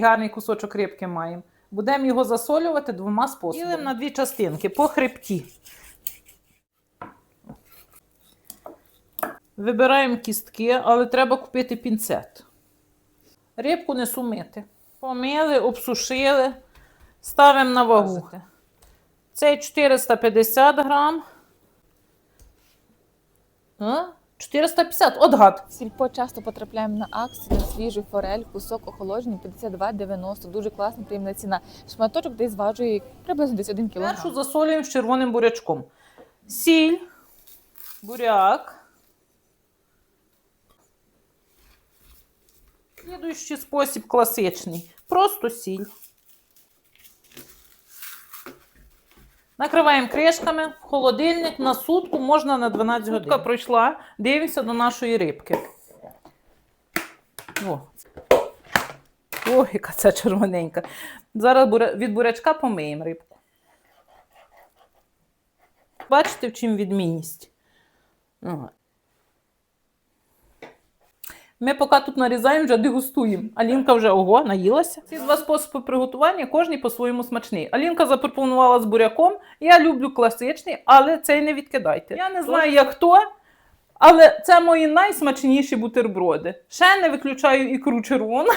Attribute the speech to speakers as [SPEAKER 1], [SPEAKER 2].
[SPEAKER 1] Гарний кусочок рибки маємо. Будемо його засолювати двома способами. Ділимо на дві частинки по хребті. Вибираємо кістки, але треба купити пінцет. Рибку не сумити. Помили, обсушили, ставимо на вагу. Цей 450 грам. А? 450, от гад.
[SPEAKER 2] В Сільпо часто потрапляємо на акцію на свіжу форель, кусок охолоджений 52,90. Дуже класна, приємна ціна. Шматочок десь зважує приблизно десь 1 кг.
[SPEAKER 1] Першу засолюємо з червоним бурячком. Сіль, буряк. Слідуючий спосіб класичний. Просто сіль. Накриваємо кришками в холодильник на сутку, можна на 12 годин. Сутка пройшла, дивимося до нашої рибки. О, О яка ця червоненька. Зараз від бурячка помиємо рибку. Бачите, в чим відмінність? Ми поки тут нарізаємо, вже дегустуємо. Алінка вже ого, наїлася. Ці два способи приготування, кожний по-своєму смачний. Алінка запропонувала з буряком. Я люблю класичний, але цей не відкидайте. Я не знаю, як хто, але це мої найсмачніші бутерброди. Ще не виключаю ікру червону.